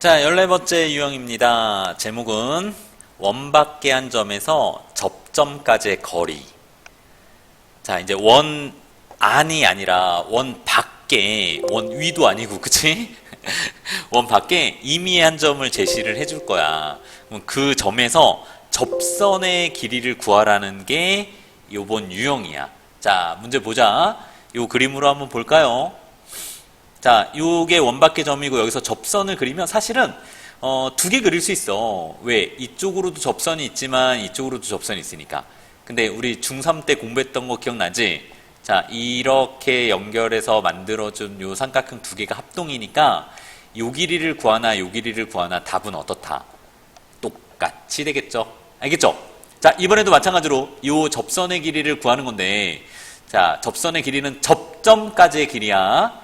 자, 14번째 유형입니다. 제목은 원 밖의 한 점에서 접점까지의 거리. 자, 이제 원 안이 아니라 원 밖에, 원 위도 아니고, 그치? 원 밖에 임의의 한 점을 제시를 해줄 거야. 그럼 그 점에서 접선의 길이를 구하라는 게 요번 유형이야. 자, 문제 보자. 요 그림으로 한번 볼까요? 자, 요게 원밖의 점이고 여기서 접선을 그리면 사실은 어, 두 개 그릴 수 있어. 왜? 이쪽으로도 접선이 있지만 이쪽으로도 접선이 있으니까. 근데 우리 중3 때 공부했던 거 기억나지? 자, 이렇게 연결해서 만들어준 요 삼각형 두 개가 합동이니까 요 길이를 구하나 요 길이를 구하나 답은 어떻다? 똑같이 되겠죠? 알겠죠? 자, 이번에도 마찬가지로 요 접선의 길이를 구하는 건데 자, 접선의 길이는 접점까지의 길이야.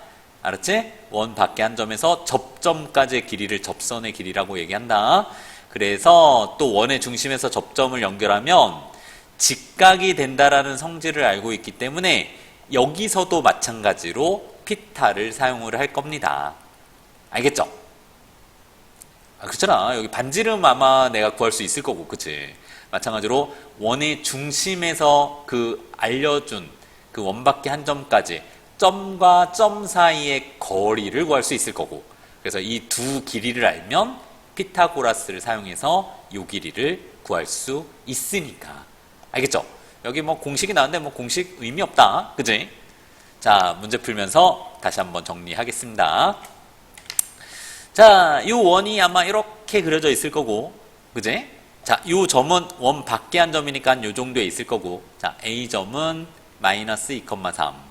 알았지? 원 밖에 한 점에서 접점까지의 길이를 접선의 길이라고 얘기한다. 그래서 또 원의 중심에서 접점을 연결하면 직각이 된다라는 성질을 알고 있기 때문에 여기서도 마찬가지로 피타를 사용을 할 겁니다. 알겠죠? 아, 그렇잖아. 여기 반지름 아마 내가 구할 수 있을 거고, 그치? 마찬가지로 원의 중심에서 그 알려준 그 원 밖에 한 점까지 점과 점 사이의 거리를 구할 수 있을 거고 그래서 이 두 길이를 알면 피타고라스를 사용해서 이 길이를 구할 수 있으니까 알겠죠? 여기 뭐 공식이 나왔는데 뭐 공식 의미 없다 그지? 자 문제 풀면서 다시 한번 정리하겠습니다 자이 원이 아마 이렇게 그려져 있을 거고 그지? 자이 점은 원 밖에 한 점이니까 요 정도에 있을 거고 자 A점은 마이너스 2,3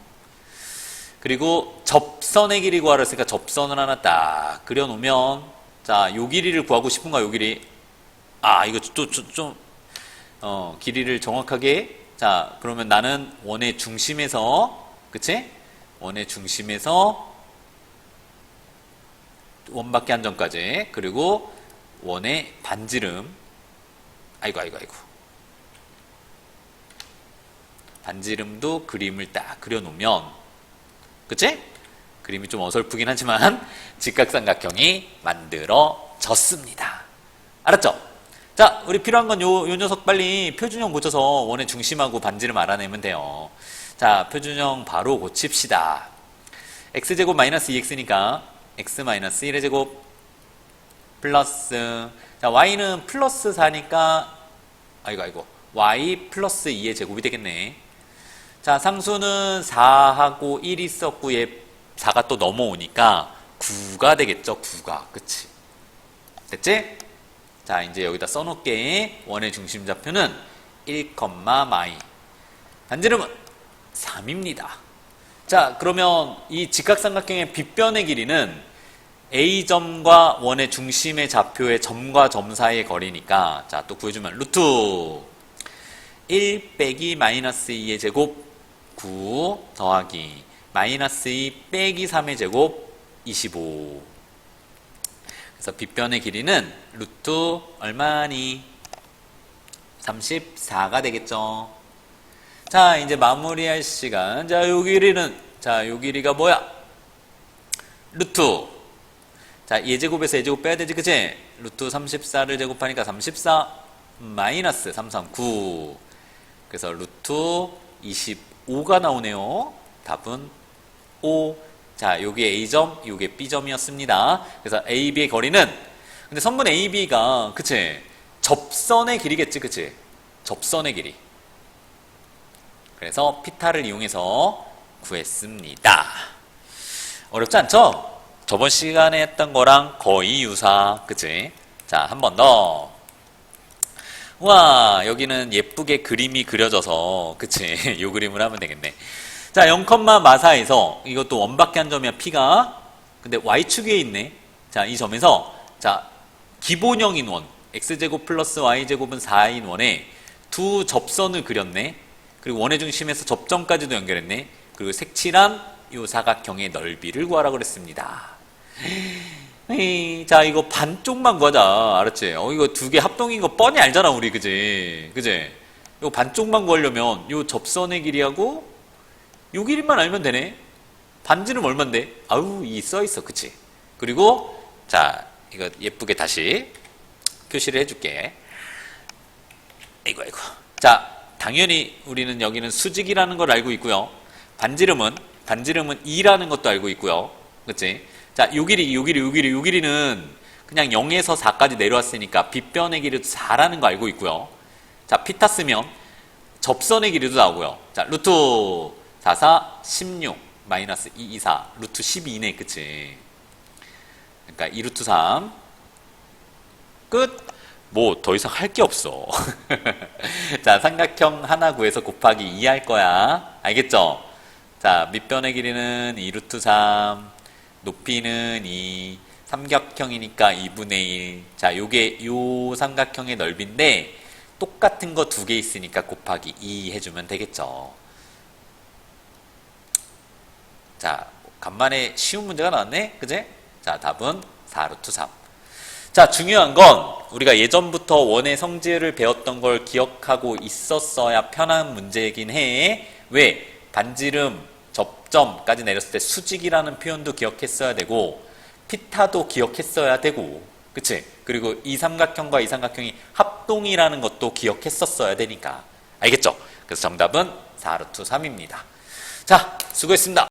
그리고 접선의 길이 구하라 했으니까 접선을 하나 딱 그려놓으면 자, 요 길이를 구하고 싶은가 요 길이. 아 이거 또좀 어, 길이를 정확하게. 자 그러면 나는 원의 중심에서 그치? 원의 중심에서 원밖에 한 점까지. 그리고 원의 반지름. 아이고 아이고 아이고. 반지름도 그림을 딱 그려놓으면 그치? 그림이 좀 어설프긴 하지만 직각삼각형이 만들어졌습니다. 알았죠? 자, 우리 필요한 건 요, 요 녀석 빨리 표준형 고쳐서 원의 중심하고 반지름 알아내면 돼요. 자, 표준형 바로 고칩시다. x제곱 마이너스 2x니까 x 마이너스 1의 제곱 플러스 자, y는 플러스 4니까 아이고 아이고 y 플러스 2의 제곱이 되겠네. 자, 상수는 4하고 1이 있었고 얘 4가 또 넘어오니까 9가 되겠죠. 9가. 그치? 됐지? 자, 이제 여기다 써놓게 원의 중심 좌표는 1, 마이. 반지름은 3입니다. 자, 그러면 이 직각삼각형의 빗변의 길이는 A점과 원의 중심의 좌표의 점과 점 사이의 거리니까 자, 또 구해주면 루트 1 빼기 마이너스 2의 제곱 9 더하기 마이너스 2 빼기 3의 제곱 25 그래서 빗변의 길이는 루트 얼마니? 34가 되겠죠. 자, 이제 마무리할 시간. 자, 요 길이는 자, 요 길이가 뭐야? 루트. 자, 예제곱에서 예제곱 빼야 되지, 그치? 루트 34를 제곱하니까 34 마이너스 339. 그래서 루트 25 가 나오네요. 답은 5. 자, 요게 A점, 요게 B점이었습니다. 그래서 AB의 거리는 근데 선분 AB가 그치? 접선의 길이겠지, 그치? 접선의 길이. 그래서 피타를 이용해서 구했습니다. 어렵지 않죠? 저번 시간에 했던 거랑 거의 유사, 그치? 자, 한 번 더. 와, 여기는 예쁘게 그림이 그려져서, 그치? 요 그림을 하면 되겠네. 자, 0, 마사에서, 이것도 원밖에 한 점이야, P가. 근데 Y축 위에 있네. 자, 이 점에서, 자, 기본형인 원, X제곱 플러스 Y제곱은 4인 원에 두 접선을 그렸네. 그리고 원의 중심에서 접점까지도 연결했네. 그리고 색칠한 요 사각형의 넓이를 구하라 그랬습니다. 에이, 자, 이거 반쪽만 구하자. 알았지? 어, 이거 두 개 합동인 거 뻔히 알잖아, 우리. 그지? 그지? 이거 반쪽만 구하려면 요 접선의 길이하고 요 길이만 알면 되네. 반지름 얼만데? 아우, 이 써있어. 그치? 그리고, 자, 이거 예쁘게 다시 표시를 해줄게. 아이고, 아이고. 자, 당연히 우리는 여기는 수직이라는 걸 알고 있고요. 반지름은, 반지름은 2라는 것도 알고 있고요. 그치? 자, 요 길이, 요 길이, 요 길이, 요 길이는 그냥 0에서 4까지 내려왔으니까 빗변의 길이도 4라는 거 알고 있고요. 자, 피타 쓰면 접선의 길이도 나오고요. 자, 루트 44, 16, 마이너스 2, 2, 4, 루트 12네, 그치? 그러니까 2 루트 3. 끝. 뭐 더 이상 할 게 없어. 자, 삼각형 하나 구해서 곱하기 2 할 거야. 알겠죠? 자, 밑변의 길이는 2 루트 3, 높이는 2, 삼각형이니까 2분의 1. 자, 요게 요 삼각형의 넓이인데 똑같은 거 두 개 있으니까 곱하기 2 해주면 되겠죠. 자, 간만에 쉬운 문제가 나왔네? 그제? 자, 답은 4루트 3. 자, 중요한 건 우리가 예전부터 원의 성질을 배웠던 걸 기억하고 있었어야 편한 문제이긴 해. 왜? 반지름, 접점까지 내렸을 때 수직이라는 표현도 기억했어야 되고 피타도 기억했어야 되고 그치? 그리고 이 삼각형과 이 삼각형이 합동이라는 것도 기억했었어야 되니까 알겠죠? 그래서 정답은 4루트 3입니다. 자, 수고했습니다.